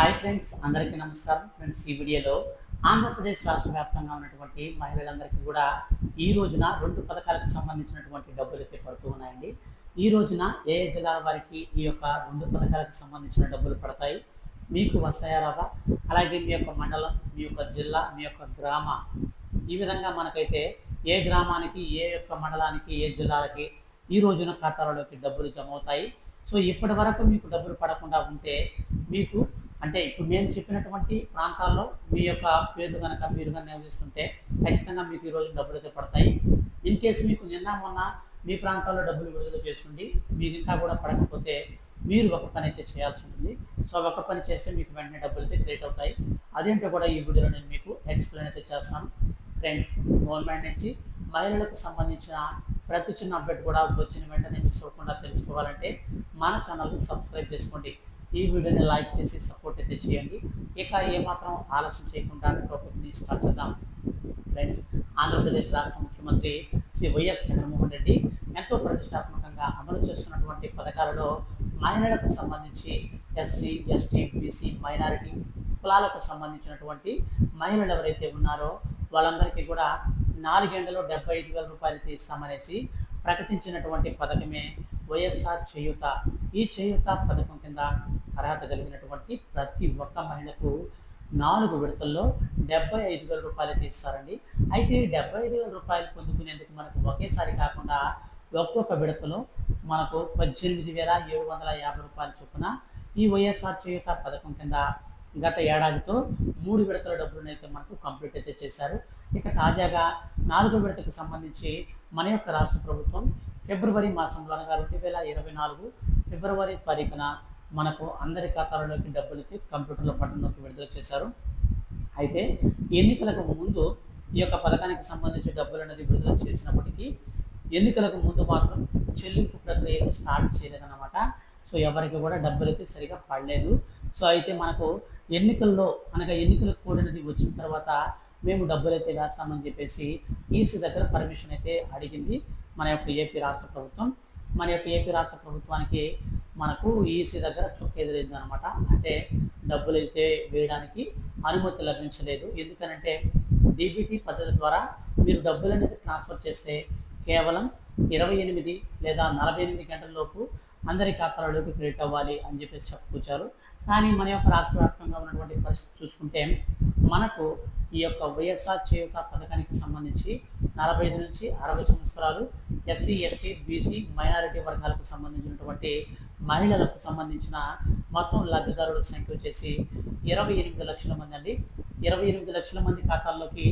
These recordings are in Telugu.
హాయ్ ఫ్రెండ్స్ అందరికీ నమస్కారం. ఫ్రెండ్స్ ఈ వీడియోలో ఆంధ్రప్రదేశ్ రాష్ట్ర వ్యాప్తంగా ఉన్నటువంటి మహిళలందరికీ కూడా ఈ రోజున రెండు పథకాలకు సంబంధించినటువంటి డబ్బులు అయితే పడుతూ ఉన్నాయండి. ఈ రోజున ఏ జిల్లాల వారికి ఈ యొక్క రెండు పథకాలకు సంబంధించిన డబ్బులు పడతాయి? మీకు వస్తాయా రావా? అలాగే మీ యొక్క మండలం మీ యొక్క జిల్లా మీ యొక్క గ్రామ. ఈ విధంగా మనకైతే ఏ గ్రామానికి ఏ యొక్క మండలానికి ఏ జిల్లాలకి ఈ రోజున ఖాతాలలోకి డబ్బులు జమ అవుతాయి. సో ఇప్పటి వరకు మీకు డబ్బులు పడకుండా ఉంటే మీకు అంటే ఇప్పుడు నేను చెప్పినటువంటి ప్రాంతాల్లో మీ యొక్క పేర్లు కనుక మీరు కనుక నివసిస్తుంటే ఖచ్చితంగా మీకు ఈరోజు డబ్బులు అయితే పడతాయి. ఇన్ కేసు మీకు నిన్న మొన్న మీ ప్రాంతాల్లో డబ్బులు విడుదల చేస్తుండి మీకు ఇంకా కూడా పడకపోతే మీరు ఒక పని అయితే చేయాల్సి ఉంటుంది. సో ఒక పని చేస్తే మీకు వెంటనే డబ్బులు అయితే క్రియేట్ అవుతాయి. అదేంటో కూడా ఈ వీడియోలో నేను మీకు ఎక్స్ప్లెయిన్ అయితే చేస్తాను. ఫ్రెండ్స్ గవర్నమెంట్ నుంచి మహిళలకు సంబంధించిన ప్రతి చిన్న అప్డేట్ కూడా వచ్చిన వెంటనే మిస్ అవ్వకుండా తెలుసుకోవాలంటే మన ఛానల్ని సబ్స్క్రైబ్ చేసుకోండి. ఈ వీడియోని లైక్ చేసి సపోర్ట్ చేయండి. ఇక ఏమాత్రం ఆలస్యం చేయకుండా టాపిక్ని స్టార్ట్ చేద్దాం. ఫ్రెండ్స్ ఆంధ్రప్రదేశ్ రాష్ట్ర ముఖ్యమంత్రి శ్రీ వైఎస్ జగన్మోహన్ రెడ్డి ఎంతో ప్రతిష్టాత్మకంగా అమలు చేస్తున్నటువంటి పథకాలలో మహిళలకు సంబంధించి ఎస్సీ ఎస్టీ బీసీ మైనారిటీ కులాలకు సంబంధించినటువంటి మహిళలు ఎవరైతే ఉన్నారో వాళ్ళందరికీ కూడా నాలుగేళ్ళలో డెబ్బై ఐదు వేల రూపాయలు తీస్తామనేసి ప్రకటించినటువంటి పథకమే వైఎస్ఆర్ చేయుత. ఈ చేయూత పథకం కింద అర్హత కలిగినటువంటి ప్రతి ఒక్క మహిళకు నాలుగు విడతల్లో డెబ్బై ఐదు వేల రూపాయలు తీస్తారండి. అయితే డెబ్బై ఐదు వేల రూపాయలు పొందుకునేందుకు మనకు ఒకేసారి కాకుండా ఒక్కొక్క విడతలో మనకు పద్దెనిమిది వేల ఏడు వందల యాభై రూపాయల చొప్పున ఈ వైఎస్ఆర్ చేయుత పథకం కింద గత ఏడాదితో మూడు విడతల డబ్బులను అయితే మనకు కంప్లీట్ అయితే చేశారు. ఇక తాజాగా నాలుగో విడతకు సంబంధించి మన యొక్క రాష్ట్ర ప్రభుత్వం ఫిబ్రవరి మాసంలో అనగా రెండు వేల ఇరవై నాలుగు ఫిబ్రవరి తారీఖున మనకు అందరి ఖాతాలలోకి డబ్బులు ఇచ్చి కంప్యూటర్ల పట్టణంలోకి విడుదల చేశారు. అయితే ఎన్నికలకు ముందు ఈ యొక్క పథకానికి సంబంధించి డబ్బులు అనేది విడుదల చేసినప్పటికీ ఎన్నికలకు ముందు మాత్రం చెల్లింపు ప్రక్రియ అయితే స్టార్ట్ చేయలేదన్నమాట. సో ఎవరికి కూడా డబ్బులు అయితే సరిగా పడలేదు. సో అయితే మనకు ఎన్నికల్లో అనగా ఎన్నికల కూడినది వచ్చిన తర్వాత మేము డబ్బులు అయితే వేస్తామని చెప్పేసి ఈసీ దగ్గర పర్మిషన్ అయితే అడిగింది మన యొక్క ఏపీ రాష్ట్ర ప్రభుత్వం. మన యొక్క ఏపీ రాష్ట్ర ప్రభుత్వానికి మనకు ఈసీ దగ్గర చుక్క ఎదురైంది అనమాట అంటే డబ్బులు అయితే వేయడానికి అనుమతి లభించలేదు. ఎందుకనంటే డీబీటీ పద్ధతి ద్వారా మీరు డబ్బులు అనేది ట్రాన్స్ఫర్ చేస్తే కేవలం ఇరవై ఎనిమిది లేదా నలభై ఎనిమిది గంటల అందరి ఖాతాలలోకి క్రెడిట్ అవ్వాలి అని చెప్పేసి చెప్పుకొచ్చారు. కానీ మన యొక్క రాష్ట్ర వ్యాప్తంగా ఉన్నటువంటి పరిస్థితి చూసుకుంటే మనకు ఈ యొక్క వైఎస్ఆర్ చేయుత పథకానికి సంబంధించి నలభై ఐదు నుంచి అరవై సంవత్సరాలు ఎస్సీ ఎస్టీ బీసీ మైనారిటీ వర్గాలకు సంబంధించినటువంటి మహిళలకు సంబంధించిన మొత్తం లబ్ధిదారుల సంఖ్య వచ్చేసి ఇరవై ఎనిమిది లక్షల మంది అండి. ఇరవై ఎనిమిది లక్షల మంది ఖాతాల్లోకి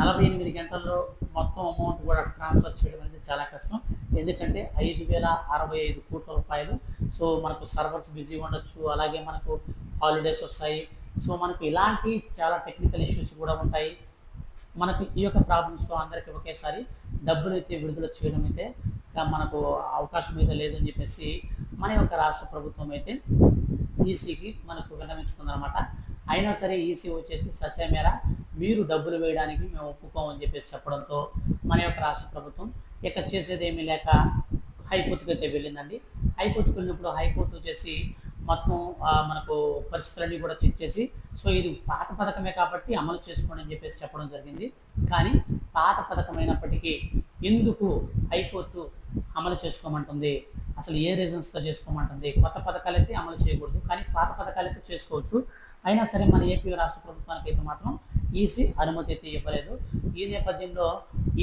నలభై ఎనిమిది గంటల్లో మొత్తం అమౌంట్ కూడా ట్రాన్స్ఫర్ చేయడం అనేది చాలా కష్టం. ఎందుకంటే ఐదు వేల అరవై ఐదు కోట్ల రూపాయలు. సో మనకు సర్వర్స్ బిజీ ఉండొచ్చు. అలాగే మనకు హాలిడేస్ వస్తాయి. సో మనకు ఇలాంటి చాలా టెక్నికల్ ఇష్యూస్ కూడా ఉంటాయి. మనకు ఈ యొక్క ప్రాబ్లమ్స్తో అందరికీ ఒకేసారి డబ్బులు అయితే విడుదల చేయడం అయితే మనకు అవకాశం అయితే లేదని చెప్పేసి మన యొక్క రాష్ట్ర ప్రభుత్వం అయితే ఈసీకి మనకు విన్నవించుకుందనమాట అయినా సరే ఈసీ వచ్చేసి ససేమేర మీరు డబ్బులు వేయడానికి మేము ఒప్పుకోమని చెప్పేసి చెప్పడంతో మన యొక్క రాష్ట్ర ప్రభుత్వం ఇక చేసేది ఏమీ లేక హైకోర్టుకి అయితే వెళ్ళిందండి. హైకోర్టుకు వెళ్ళినప్పుడు హైకోర్టు వచ్చేసి మొత్తం మనకు పరిస్థితులన్నీ కూడా చెక్ చేసి సో ఇది పాత పథకమే కాబట్టి అమలు చేసుకోండి అని చెప్పేసి చెప్పడం జరిగింది. కానీ పాత పథకమైనప్పటికీ ఎందుకు హైకోర్టు అమలు చేసుకోమంటుంది? అసలు ఏ రీజన్స్తో చేసుకోమంటుంది? కొత్త పథకాలు అయితే అమలు చేయకూడదు కానీ పాత పథకాలు అయితే చేసుకోవచ్చు. అయినా సరే మన ఏపీ రాష్ట్ర ప్రభుత్వానికి అయితే మాత్రం ఈసీ అనుమతి అయితే ఇవ్వలేదు. ఈ నేపథ్యంలో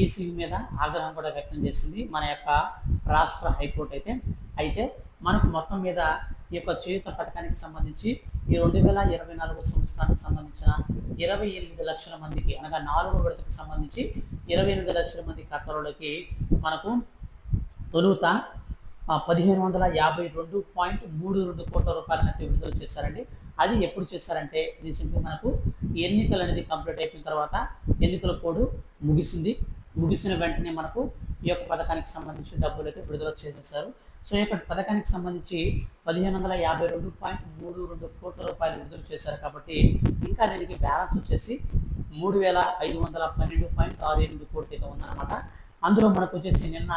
ఈసీ మీద ఆగ్రహం కూడా వ్యక్తం చేసింది మన యొక్క రాష్ట్ర హైకోర్టు అయితే. అయితే మనకు మొత్తం మీద ఈ యొక్క చేయుత పథకానికి సంబంధించి ఈ రెండు వేల ఇరవై నాలుగు సంవత్సరానికి సంబంధించిన ఇరవై ఎనిమిది లక్షల మందికి అనగా నాలుగో విడతకు సంబంధించి ఇరవై ఎనిమిది లక్షల మంది ఖాతాలోకి మనకు తొలుత పదిహేను వందల యాభై రెండు పాయింట్ మూడు రెండు కోట్ల రూపాయలను అయితే విడుదల చేశారండి. అది ఎప్పుడు చేశారంటే రీసెంట్గా మనకు ఎన్నికలు అనేది కంప్లీట్ అయిపోయిన తర్వాత ఎన్నికల కోడ్ ముగిసింది. ముగిసిన వెంటనే మనకు ఈ యొక్క పథకానికి సంబంధించి డబ్బులు అయితే విడుదల చేసేసారు. సో ఈ యొక్క పథకానికి సంబంధించి పదిహేను వందల యాభై రెండు పాయింట్ మూడు రెండు కోట్ల రూపాయలు విడుదల చేశారు కాబట్టి ఇంకా దీనికి బ్యాలెన్స్ వచ్చేసి మూడు వేల ఐదు వందల పన్నెండు పాయింట్ ఆరు ఎనిమిది కోట్లు అయితే ఉందన్నమాట. అందులో మనకు వచ్చేసి నిన్న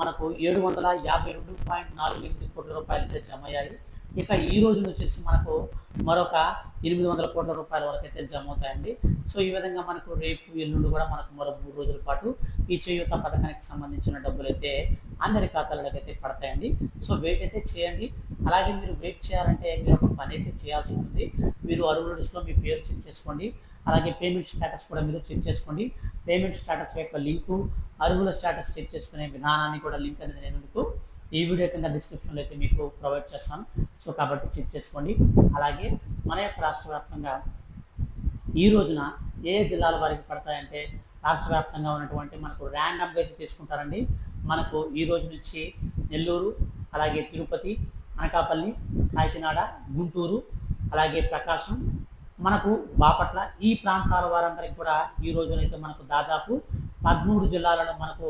మనకు ఏడు వందల యాభై రెండు పాయింట్ నాలుగు ఎనిమిది కోట్ల రూపాయలు అయితే జమ అయ్యాయి. ఇక ఈ రోజు వచ్చేసి మనకు మరొక ఎనిమిది వందల కోట్ల రూపాయల వరకు అయితే జమ అవుతాయండి సో ఈ విధంగా మనకు రేపు ఎల్లుండి కూడా మనకు మరో మూడు రోజుల పాటు ఈ చేయూత పథకానికి సంబంధించిన డబ్బులు అయితే అందరి ఖాతాలకు అయితే పడతాయండి. సో వెయిట్ అయితే చేయండి. అలాగే మీరు వెయిట్ చేయాలంటే మీరు ఒక పని అయితే చేయాల్సి ఉంటుంది. మీరు అరువుల లిస్టులో మీ పేరు చెక్ చేసుకోండి. అలాగే పేమెంట్ స్టేటస్ కూడా మీరు చెక్ చేసుకోండి. పేమెంట్ స్టేటస్ యొక్క లింకు అరువుల స్టేటస్ చెక్ చేసుకునే విధానాన్ని కూడా లింక్ అనేది నేను మీకు ఈ వీడియో కింద డిస్క్రిప్షన్లో అయితే మీకు ప్రొవైడ్ చేస్తాను. సో కాబట్టి చెక్ చేసుకోండి. అలాగే మన యొక్క రాష్ట్ర వ్యాప్తంగా ఈ రోజున ఏ జిల్లాల వారికి పడతాయంటే రాష్ట్ర వ్యాప్తంగా ఉన్నటువంటి మనకు ర్యాండమ్గా అయితే తీసుకుంటారండి. మనకు ఈ రోజు నుంచి నెల్లూరు అలాగే తిరుపతి అనకాపల్లి కాకినాడ గుంటూరు అలాగే ప్రకాశం మనకు బాపట్ల ఈ ప్రాంతాల వారందరికి కూడా ఈ రోజునైతే మనకు దాదాపు పదమూడు జిల్లాలలో మనకు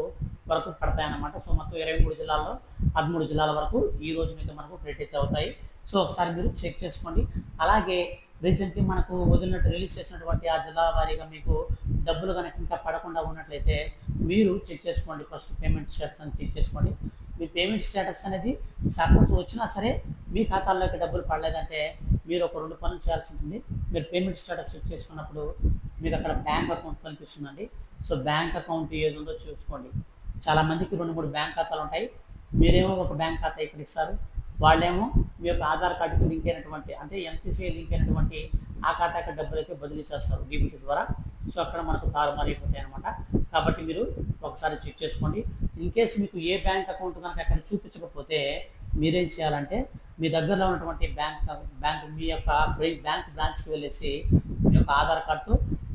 వరకు పడతాయన్నమాట సో మొత్తం ఇరవై మూడు జిల్లాల్లో పదమూడు జిల్లాల వరకు ఈ రోజు మీద మనకు క్రెడిట్ అయితే అవుతాయి. సో ఒకసారి మీరు చెక్ చేసుకోండి. అలాగే రీసెంట్లీ మనకు వదిలినట్టు రిలీజ్ చేసినటువంటి ఆ జిల్లా వారీగా మీకు డబ్బులు కనుక ఇంకా పడకుండా ఉన్నట్లయితే మీరు చెక్ చేసుకోండి. ఫస్ట్ పేమెంట్ స్టేటస్ అని చెక్ చేసుకోండి. మీ పేమెంట్ స్టేటస్ అనేది సక్సెస్ వచ్చినా సరే మీ ఖాతాల్లోకి డబ్బులు పడలేదంటే మీరు ఒక రెండు పనులు చేయాల్సి ఉంటుంది. మీరు పేమెంట్ స్టేటస్ చెక్ చేసుకున్నప్పుడు మీకు అక్కడ బ్యాంక్ అకౌంట్ కనిపిస్తుందండి. సో బ్యాంక్ అకౌంట్ ఏది ఉందో చూసుకోండి. చాలామందికి రెండు మూడు బ్యాంక్ ఖాతాలు ఉంటాయి. మీరేమో ఒక బ్యాంక్ ఖాతా ఇక్కడ ఇస్తారు. వాళ్ళేమో మీ యొక్క ఆధార్ కార్డుకి లింక్ అయినటువంటి అంటే ఎన్పిసిఐ లింక్ అయినటువంటి ఆ ఖాతాకి డబ్బులు అయితే బదిలీ చేస్తారు డీబీటీ ద్వారా. సో అక్కడ మనకు తారుమారు అయిపోతాయి అనమాట కాబట్టి మీరు ఒకసారి చెక్ చేసుకోండి. ఇన్ కేస్ మీకు ఏ బ్యాంక్ అకౌంట్ కనుక అక్కడ చూపించకపోతే మీరేం చేయాలంటే మీ దగ్గరలో ఉన్నటువంటి బ్యాంక్ బ్యాంక్ మీ యొక్క బ్యాంక్ బ్రాంచ్కి వెళ్ళేసి మీ యొక్క ఆధార్ కార్డుతో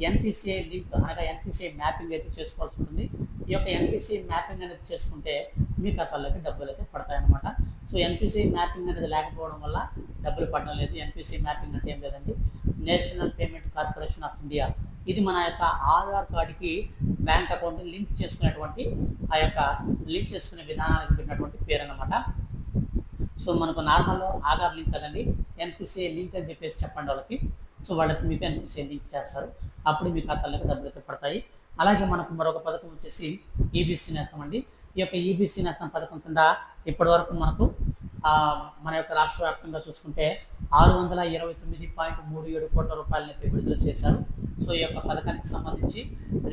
ఎన్పిసిఐ లింక్ అనగా ఎన్పిసిఐ మ్యాపింగ్ అయితే చేసుకోవాల్సి ఉంటుంది. ఈ యొక్క ఎన్పిసి మ్యాపింగ్ అనేది చేసుకుంటే మీ ఖాతాలోకి డబ్బులు అయితే పడతాయన్నమాట. సో ఎన్పిసి మ్యాపింగ్ అనేది లేకపోవడం వల్ల డబ్బులు పడడం లేదు. ఎన్పిసి మ్యాపింగ్ అంటే ఏం లేదండి. National payment corporation of India ఇది మన యొక్క ఆధార్ కార్డుకి బ్యాంక్ అకౌంట్ లింక్ చేసుకునేటువంటి ఆ యొక్క లింక్ చేసుకునే విధానానికి పెట్టినటువంటి పేరు అనమాట సో మనకు నార్మల్ ఆధార్ లింక్ కదండి. ఎన్పిసిఐ లింక్ అని చెప్పేసి చెప్పండి వాళ్ళకి. సో వాళ్ళకి మీకు ఎన్పిసిఐ లింక్ చేస్తారు. అప్పుడు మీ ఖాతాలకు డబ్బులు అయితే పడతాయి. అలాగే మనకు మరొక పథకం వచ్చేసి ఈబీసీ నేస్తం అండి. ఈ యొక్క ఈబీసీ నేస్తం పథకం కింద ఇప్పటివరకు మనకు మన యొక్క రాష్ట్ర వ్యాప్తంగా చూసుకుంటే ఆరు వందల ఇరవై తొమ్మిది పాయింట్ మూడు ఏడు కోట్ల రూపాయలని విడుదల చేశారు. సో ఈ యొక్క పథకానికి సంబంధించి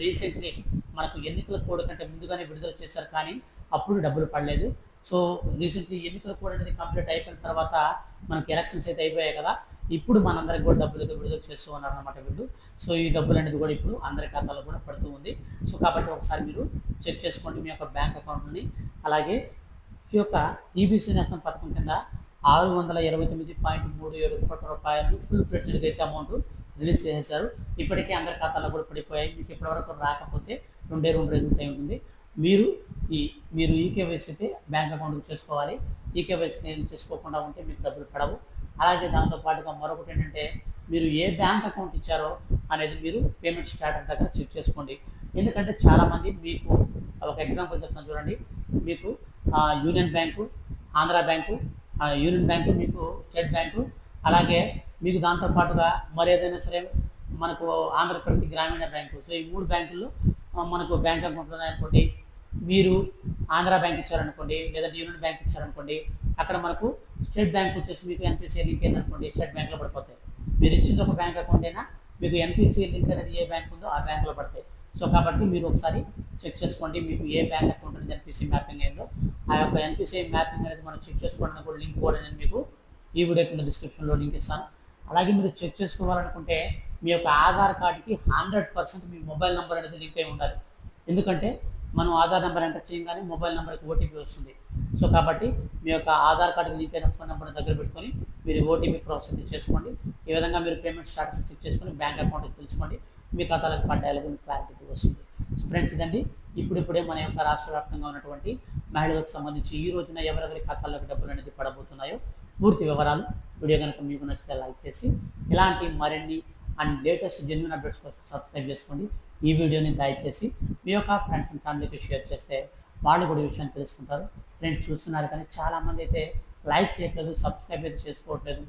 రీసెంట్లీ మనకు ఎన్నికల కోడ్ కంటే ముందుగానే విడుదల చేశారు కానీ అప్పుడు డబ్బులు పడలేదు. సో రీసెంట్లీ ఎన్నికల కోడ్ అనేది కంప్లీట్ అయిపోయిన తర్వాత మనకి ఎలక్షన్స్ అయితే అయిపోయాయి కదా. ఇప్పుడు మనందరికి కూడా డబ్బులు అయితే విడుదల చేస్తూ ఉన్నారు అనమాట వీళ్ళు. సో ఈ డబ్బులు అనేది కూడా ఇప్పుడు అందరి ఖాతాలో కూడా పడుతూ ఉంది. సో కాబట్టి ఒకసారి మీరు చెక్ చేసుకోండి మీ యొక్క బ్యాంక్ అకౌంట్ని. అలాగే ఈ యొక్క ఈబీసీ నేషనల్ పథకం కింద ఆరు వందల ఇరవై తొమ్మిది పాయింట్ మూడు ఏడు కోట్ల రూపాయలు ఫుల్ ఫ్లెడ్జ్డ్ అయితే అమౌంట్ రిలీజ్ చేసేశారు. ఇప్పటికే అందరి ఖాతాలో కూడా పడిపోయాయి. మీకు ఇప్పటివరకు రాకపోతే రెండే రెండు రీజన్స్ అయి ఉంటుంది మీరు ఈ మీరు ఈకేవైసీ అయితే బ్యాంక్ అకౌంట్కి చేసుకోవాలి. ఈకేవైసీ చేసుకోకుండా ఉంటే మీకు డబ్బులు పడవు. అలాగే దాంతో పాటుగా మరొకటి ఏంటంటే మీరు ఏ బ్యాంక్ అకౌంట్ ఇచ్చారో అనేది మీరు పేమెంట్ స్టేటస్ దగ్గర చెక్ చేసుకోండి. ఎందుకంటే చాలామంది మీకు ఒక ఎగ్జాంపుల్ చెప్తాను చూడండి. మీకు union bank Andhra bank union bank మీకు స్టేట్ బ్యాంకు అలాగే మీకు దాంతో పాటుగా మరి సరే మనకు ఆంధ్రప్రదేశ్ గ్రామీణ బ్యాంకు. సో ఈ మూడు బ్యాంకుల్లో మనకు బ్యాంక్ అకౌంట్లు ఉన్నాయనుకోండి మీరు ఆంధ్ర బ్యాంక్ ఇచ్చారనుకోండి లేదంటే యూనియన్ బ్యాంక్ ఇచ్చారనుకోండి అక్కడ మనకు స్టేట్ బ్యాంక్ వచ్చేసి మీకు ఎన్పిసిఐ లింక్ ఏందనుకోండి స్టేట్ బ్యాంక్లో పడిపోతాయి. మీరు ఇచ్చింది ఒక బ్యాంక్ అకౌంట్ అయినా మీకు ఎన్పిసిఐ లింక్ అనేది ఏ బ్యాంక్ ఉందో ఆ బ్యాంక్లో పడతాయి. సో కాబట్టి మీరు ఒకసారి చెక్ చేసుకోండి మీకు ఏ బ్యాంక్ అకౌంట్ అనేది ఎన్పిసిఐ మ్యాపింగ్ అయిందో. ఆ యొక్క ఎన్పిసిఐ మ్యాపింగ్ అనేది మనం చెక్ చేసుకోవడానికి కూడా లింక్ కూడా నేను మీకు ఈ వీడియో కింద డిస్క్రిప్షన్లో లింక్ ఇస్తాను. అలాగే మీరు చెక్ చేసుకోవాలనుకుంటే మీ యొక్క ఆధార్ కార్డుకి హండ్రెడ్ పర్సెంట్ మీ మొబైల్ నెంబర్ అనేది లింక్ అయి ఉండాలి. ఎందుకంటే మనం ఆధార్ నెంబర్ ఎంటర్ చేయగానే మొబైల్ నెంబర్కి ఓటీపీ వస్తుంది. సో కాబట్టి మీ యొక్క ఆధార్ కార్డుకి లింక్ అయిన ఫోన్ నెంబర్ దగ్గర పెట్టుకొని మీరు ఓటీపీ ప్రాసెస్ చేసుకోండి. ఈ విధంగా మీరు పేమెంట్ స్టాటస్ చెక్ చేసుకొని బ్యాంక్ అకౌంట్ తెలుసుకోండి. మీ ఖాతాలకు పడ్డాయి మీకు క్లారిటీ వస్తుంది. సో ఫ్రెండ్స్ ఇదండి. ఇప్పుడిప్పుడే మన యొక్క రాష్ట్ర వ్యాప్తంగా ఉన్నటువంటి మహిళలకు సంబంధించి ఈ రోజున ఎవరెవరి ఖాతాల్లోకి డబ్బులు అనేది పడబోతున్నాయో పూర్తి వివరాలు వీడియో కనుక మీకు నచ్చితే లైక్ చేసి ఇలాంటి మరిన్ని అండ్ లేటెస్ట్ జెన్యున్ అప్డేట్స్ కోసం సబ్స్క్రైబ్ చేసుకోండి. ఈ వీడియోని దయచేసి మీ యొక్క ఫ్రెండ్స్ అండ్ ఫ్యామిలీకి షేర్ చేస్తే వాళ్ళు కూడా ఈ విషయాన్ని తెలుసుకుంటారు. ఫ్రెండ్స్ చూస్తున్నారు కానీ చాలామంది అయితే లైక్ చేయట్లేదు సబ్స్క్రైబ్ అయితే చేసుకోవట్లేదు.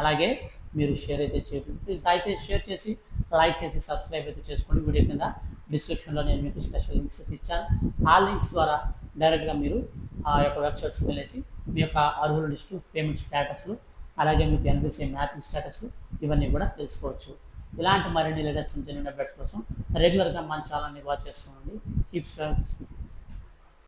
అలాగే మీరు షేర్ అయితే చేయట్లేదు ప్లీజ్ దయచేసి షేర్ చేసి లైక్ చేసి సబ్స్క్రైబ్ అయితే చేసుకోండి. వీడియో కింద డిస్క్రిప్షన్లో నేను మీకు స్పెషల్ లింక్స్ అయితే ఇచ్చాను. ఆ లింక్స్ ద్వారా డైరెక్ట్గా మీరు ఆ యొక్క వెబ్సైట్స్కి వెళ్ళేసి మీ యొక్క అర్హుల లిస్టు పేమెంట్ స్టేటస్లు అలాగే మీకు ఎన్బిసి మ్యాపింగ్ స్టేటస్ ఇవన్నీ కూడా తెలుసుకోవచ్చు. ఇలాంటి మరిన్ని లేటెస్ట్ జెన్యున్ అప్డేట్స్ కోసం రెగ్యులర్గా మన ఛానల్ని వాచ్ చేస్తూ ఉండి కీప్